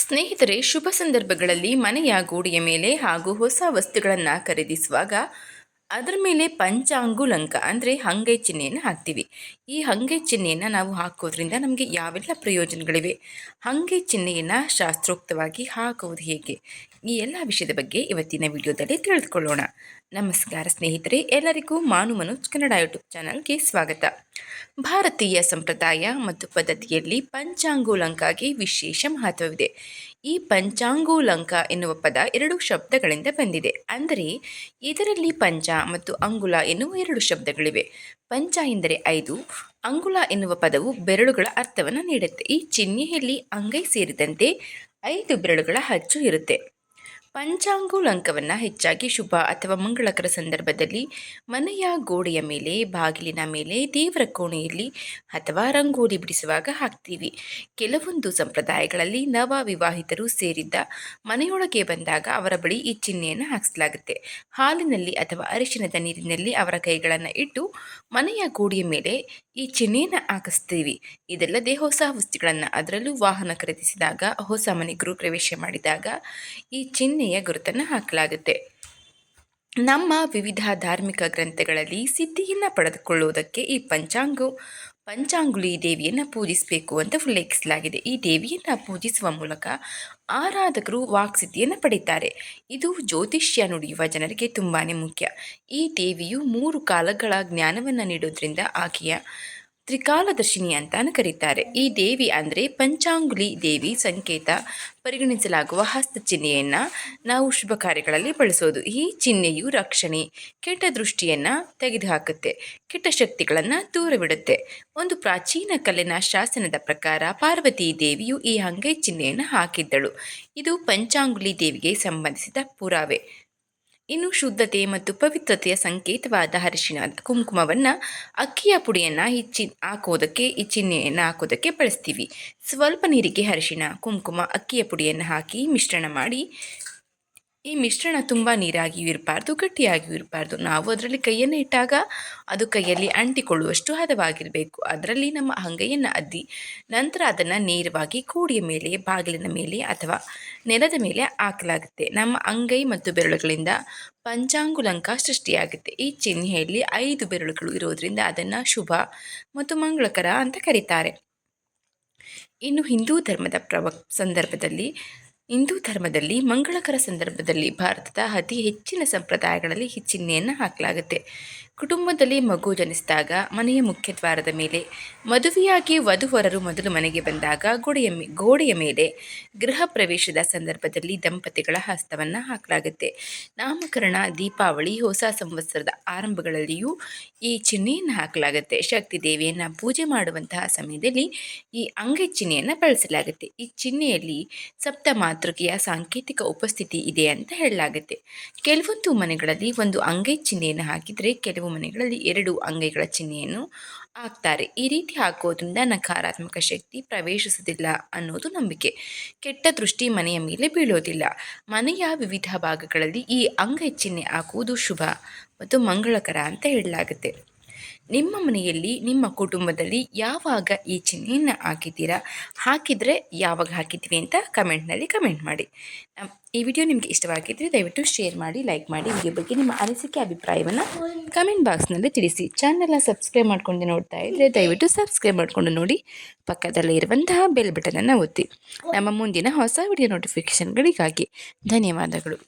ಸ್ನೇಹಿತರೆ ಶುಭ ಸಂದರ್ಭಗಳಲ್ಲಿ ಮನೆಯ ಗೋಡೆಯ ಮೇಲೆ ಹಾಗೂ ಹೊಸ ವಸ್ತುಗಳನ್ನು ಖರೀದಿಸುವಾಗ ಅದರ ಮೇಲೆ ಪಂಚಾಂಗುಲಂಕ ಅಂದರೆ ಹಂಗೈ ಚಿಹ್ನೆಯನ್ನು ಹಾಕ್ತೀವಿ. ಈ ಹಂಗೈ ಚಿಹ್ನೆಯನ್ನು ನಾವು ಹಾಕೋದ್ರಿಂದ ನಮಗೆ ಯಾವೆಲ್ಲ ಪ್ರಯೋಜನಗಳಿವೆ? ಹಂಗೈ ಚಿಹ್ನೆಯನ್ನು ಶಾಸ್ತ್ರೋಕ್ತವಾಗಿ ಹಾಕುವುದು ಹೇಗೆ? ಈ ಎಲ್ಲ ವಿಷಯದ ಬಗ್ಗೆ ಇವತ್ತಿನ ವಿಡಿಯೋದಲ್ಲಿ ತಿಳಿದುಕೊಳ್ಳೋಣ. ನಮಸ್ಕಾರ ಸ್ನೇಹಿತರೆ, ಎಲ್ಲರಿಗೂ ಮಾನು ಮನೋಜ್ ಕನ್ನಡ ಯೂಟ್ಯೂಬ್ ಚಾನಲ್ಗೆ ಸ್ವಾಗತ. ಭಾರತೀಯ ಸಂಪ್ರದಾಯ ಮತ್ತು ಪದ್ಧತಿಯಲ್ಲಿ ಪಂಚಾಂಗುಲಂಕಾಗೆ ವಿಶೇಷ ಮಹತ್ವವಿದೆ. ಈ ಪಂಚಾಂಗುಲಂಕ ಎನ್ನುವ ಪದ ಎರಡು ಶಬ್ದಗಳಿಂದ ಬಂದಿದೆ. ಅಂದರೆ ಇದರಲ್ಲಿ ಪಂಚ ಮತ್ತು ಅಂಗುಲ ಎನ್ನುವ ಎರಡು ಶಬ್ದಗಳಿವೆ. ಪಂಚ ಎಂದರೆ ಐದು, ಅಂಗುಲ ಎನ್ನುವ ಪದವು ಬೆರಳುಗಳ ಅರ್ಥವನ್ನು ನೀಡುತ್ತೆ. ಈ ಚಿಹ್ನೆಯಲ್ಲಿ ಅಂಗೈ ಸೇರಿದಂತೆ ಐದು ಬೆರಳುಗಳ ಹಚ್ಚು ಇರುತ್ತೆ. ಪಂಚಾಂಗುಲಂಕವನ್ನು ಹೆಚ್ಚಾಗಿ ಶುಭ ಅಥವಾ ಮಂಗಳಕರ ಸಂದರ್ಭದಲ್ಲಿ ಮನೆಯ ಗೋಡೆಯ ಮೇಲೆ, ಬಾಗಿಲಿನ ಮೇಲೆ, ದೇವರ ಕೋಣೆಯಲ್ಲಿ ಅಥವಾ ರಂಗೋಲಿ ಬಿಡಿಸುವಾಗ ಹಾಕ್ತೀವಿ. ಕೆಲವೊಂದು ಸಂಪ್ರದಾಯಗಳಲ್ಲಿ ನವ ವಿವಾಹಿತರು ಸೇರಿದ್ದ ಮನೆಯೊಳಗೆ ಬಂದಾಗ ಅವರ ಬಳಿ ಈ ಚಿಹ್ನೆಯನ್ನು ಹಾಕಿಸಲಾಗುತ್ತೆ. ಹಾಲಿನಲ್ಲಿ ಅಥವಾ ಅರಿಶಿಣದ ನೀರಿನಲ್ಲಿ ಅವರ ಕೈಗಳನ್ನು ಇಟ್ಟು ಮನೆಯ ಗೋಡೆಯ ಮೇಲೆ ಈ ಚಿಹ್ನೆಯನ್ನು ಹಾಕಿಸ್ತೀವಿ. ಇದಲ್ಲದೆ ಹೊಸ ವಸ್ತುಗಳನ್ನು ಅದರಲ್ಲೂ ವಾಹನ ಖರೀದಿಸಿದಾಗ, ಹೊಸ ಮನೆಗರು ಪ್ರವೇಶ ಮಾಡಿದಾಗ ಈ ಚಿಹ್ನೆ ಚಿಹ್ನೆಯ ಗುರುತನ್ನು ಹಾಕಲಾಗುತ್ತೆ. ನಮ್ಮ ವಿವಿಧ ಧಾರ್ಮಿಕ ಗ್ರಂಥಗಳಲ್ಲಿ ಸಿದ್ಧಿಯನ್ನು ಪಡೆದುಕೊಳ್ಳುವುದಕ್ಕೆ ಈ ಪಂಚಾಂಗು, ಪಂಚಾಂಗುಲಿ ದೇವಿಯನ್ನು ಪೂಜಿಸಬೇಕು ಅಂತ ಉಲ್ಲೇಖಿಸಲಾಗಿದೆ. ಈ ದೇವಿಯನ್ನು ಪೂಜಿಸುವ ಮೂಲಕ ಆರಾಧಕರು ವಾಕ್ಸಿದ್ಧಿಯನ್ನು ಪಡೀತಾರೆ. ಇದು ಜ್ಯೋತಿಷ್ಯ ನುಡಿಯುವ ಜನರಿಗೆ ತುಂಬಾ ಮುಖ್ಯ. ಈ ದೇವಿಯು ಮೂರು ಕಾಲಗಳ ಜ್ಞಾನವನ್ನು ನೀಡೋದ್ರಿಂದ ಆಕೆಯ ತ್ರಿಕಾಲದರ್ಶಿನಿ ಅಂತಾನು ಕರೀತಾರೆ. ಈ ದೇವಿ ಅಂದರೆ ಪಂಚಾಂಗುಲಿ ದೇವಿ ಸಂಕೇತ. ಪರಿಗಣಿಸಲಾಗುವ ಹಸ್ತ ಚಿಹ್ನೆಯನ್ನು ನಾವು ಶುಭ ಕಾರ್ಯಗಳಲ್ಲಿ ಬಳಸೋದು. ಈ ಚಿಹ್ನೆಯು ರಕ್ಷಣೆ, ಕೆಟ್ಟ ದೃಷ್ಟಿಯನ್ನು ತೆಗೆದುಹಾಕುತ್ತೆ. ಕೆಟ್ಟ ಶಕ್ತಿಗಳನ್ನು ದೂರವಿಡುತ್ತೆ. ಒಂದು ಪ್ರಾಚೀನ ಕಲೆನ ಶಾಸನದ ಪ್ರಕಾರ ಪಾರ್ವತಿ ದೇವಿಯು ಈ ಅಂಗೈ ಚಿಹ್ನೆಯನ್ನು ಹಾಕಿದ್ದಳು. ಇದು ಪಂಚಾಂಗುಲಿ ದೇವಿಗೆ ಸಂಬಂಧಿಸಿದ ಪುರಾವೆ. ಇನ್ನು ಶುದ್ಧತೆ ಮತ್ತು ಪವಿತ್ರತೆಯ ಸಂಕೇತವಾದ ಅರಿಶಿನ ಕುಂಕುಮವನ್ನು ಅಕ್ಕಿಯ ಪುಡಿಯನ್ನು ಇಚ್ಚಿ ಹಾಕೋದಕ್ಕೆ, ಈ ಚಿಹ್ನೆಯನ್ನು ಹಾಕೋದಕ್ಕೆ ಬಳಸ್ತೀವಿ. ಸ್ವಲ್ಪ ನೀರಿಗೆ ಅರಿಶಿನ ಕುಂಕುಮ, ಅಕ್ಕಿಯ ಪುಡಿಯನ್ನು ಹಾಕಿ ಮಿಶ್ರಣ ಮಾಡಿ ಈ ಮಿಶ್ರಣ ತುಂಬ ನೀರಾಗಿಯೂ ಇರಬಾರ್ದು, ಗಟ್ಟಿಯಾಗಿಯೂ ಇರಬಾರ್ದು. ನಾವು ಅದರಲ್ಲಿ ಕೈಯನ್ನು ಇಟ್ಟಾಗ ಅದು ಕೈಯಲ್ಲಿ ಅಂಟಿಕೊಳ್ಳುವಷ್ಟು ಹದವಾಗಿರಬೇಕು. ಅದರಲ್ಲಿ ನಮ್ಮ ಅಂಗೈಯನ್ನು ಅದ್ದಿ, ನಂತರ ಅದನ್ನು ನೇರವಾಗಿ ಕೂಡಿಯ ಮೇಲೆ, ಬಾಗಿಲಿನ ಮೇಲೆ ಅಥವಾ ನೆಲದ ಮೇಲೆ ಹಾಕಲಾಗುತ್ತೆ. ನಮ್ಮ ಅಂಗೈ ಮತ್ತು ಬೆರಳುಗಳಿಂದ ಪಂಚಾಂಗುಲಂಕ ಸೃಷ್ಟಿಯಾಗುತ್ತೆ. ಈ ಚಿಹ್ನೆಯಲ್ಲಿ ಐದು ಬೆರಳುಗಳು ಇರೋದರಿಂದ ಅದನ್ನು ಶುಭ ಮತ್ತು ಮಂಗಳಕರ ಅಂತ ಕರೀತಾರೆ. ಇನ್ನು ಹಿಂದೂ ಧರ್ಮದ ಪ್ರವ, ಸಂದರ್ಭದಲ್ಲಿ ಹಿಂದೂ ಧರ್ಮದಲ್ಲಿ ಮಂಗಳಕರ ಸಂದರ್ಭದಲ್ಲಿ ಭಾರತದ ಅತಿ ಹೆಚ್ಚಿನ ಸಂಪ್ರದಾಯಗಳಲ್ಲಿ ಈ ಚಿಹ್ನೆಯನ್ನು ಹಾಕಲಾಗುತ್ತೆ. ಕುಟುಂಬದಲ್ಲಿ ಮಗು ಜನಿಸಿದಾಗ ಮನೆಯ ಮುಖ್ಯ ದ್ವಾರದ ಮೇಲೆ ಮದುವೆಯಾಗಿ ವಧುವರರು ಮೊದಲು ಮನೆಗೆ ಬಂದಾಗ ಗೋಡೆಯ ಗೋಡೆಯ ಮೇಲೆ ಗೃಹ ಪ್ರವೇಶದ ಸಂದರ್ಭದಲ್ಲಿ ದಂಪತಿಗಳ ಹಸ್ತವನ್ನು ಹಾಕಲಾಗುತ್ತೆ. ನಾಮಕರಣ, ದೀಪಾವಳಿ, ಹೊಸ ಸಂವತ್ಸರದ ಆರಂಭಗಳಲ್ಲಿಯೂ ಈ ಚಿಹ್ನೆಯನ್ನು ಹಾಕಲಾಗುತ್ತೆ. ಶಕ್ತಿ ದೇವಿಯನ್ನು ಪೂಜೆ ಮಾಡುವಂತಹ ಸಮಯದಲ್ಲಿ ಈ ಅಂಗೈ ಚಿಹ್ನೆಯನ್ನು ಬಳಸಲಾಗುತ್ತೆ. ಈ ಚಿಹ್ನೆಯಲ್ಲಿ ಸಪ್ತ ಮಾತೃಕೆಯ ಸಾಂಕೇತಿಕ ಉಪಸ್ಥಿತಿ ಇದೆ ಅಂತ ಹೇಳಲಾಗುತ್ತೆ. ಕೆಲವೊಂದು ಮನೆಗಳಲ್ಲಿ ಒಂದು ಅಂಗೈ ಚಿಹ್ನೆಯನ್ನು ಹಾಕಿದರೆ ಕೆಲವು ಮನೆಗಳಲ್ಲಿ ಎರಡು ಅಂಗೈಗಳ ಚಿಹ್ನೆಯನ್ನು ಹಾಕ್ತಾರೆ. ಈ ರೀತಿ ಹಾಕೋದ್ರಿಂದ ನಕಾರಾತ್ಮಕ ಶಕ್ತಿ ಪ್ರವೇಶಿಸುವುದಿಲ್ಲ ಅನ್ನೋದು ನಂಬಿಕೆ. ಕೆಟ್ಟ ದೃಷ್ಟಿ ಮನೆಯ ಮೇಲೆ ಬೀಳೋದಿಲ್ಲ. ಮನೆಯ ವಿವಿಧ ಭಾಗಗಳಲ್ಲಿ ಈ ಅಂಗೈ ಚಿಹ್ನೆ ಹಾಕುವುದು ಶುಭ ಮತ್ತು ಮಂಗಳಕರ ಅಂತ ಹೇಳಲಾಗುತ್ತೆ. ನಿಮ್ಮ ಮನೆಯಲ್ಲಿ, ನಿಮ್ಮ ಕುಟುಂಬದಲ್ಲಿ ಯಾವಾಗ ಈ ಚಿಹ್ನೆಯನ್ನು ಹಾಕಿದ್ದೀರಾ? ಹಾಕಿದರೆ ಯಾವಾಗ ಹಾಕಿದ್ದೀವಿ ಅಂತ ಕಮೆಂಟ್ನಲ್ಲಿ ಕಮೆಂಟ್ ಮಾಡಿ. ಈ ವಿಡಿಯೋ ನಿಮಗೆ ಇಷ್ಟವಾಗಿದ್ದರೆ ದಯವಿಟ್ಟು ಶೇರ್ ಮಾಡಿ, ಲೈಕ್ ಮಾಡಿ ವಿಡಿಯೋ ಬಗ್ಗೆ ನಿಮ್ಮ ಅನಿಸಿಕೆ, ಅಭಿಪ್ರಾಯವನ್ನು ಕಮೆಂಟ್ ಬಾಕ್ಸ್ನಲ್ಲಿ ತಿಳಿಸಿ. ಚಾನಲ್ನ ಸಬ್ಸ್ಕ್ರೈಬ್ ಮಾಡ್ಕೊಂಡು ನೋಡ್ತಾ ಇದ್ದರೆ ದಯವಿಟ್ಟು ಸಬ್ಸ್ಕ್ರೈಬ್ ಮಾಡಿಕೊಂಡು ನೋಡಿ. ಪಕ್ಕದಲ್ಲೇ ಇರುವಂತಹ ಬೆಲ್ ಬಟನನ್ನು ಒತ್ತಿ. ನಮ್ಮ ಮುಂದಿನ ಹೊಸ ವಿಡಿಯೋ ನೋಟಿಫಿಕೇಷನ್ಗಳಿಗಾಗಿ ಧನ್ಯವಾದಗಳು.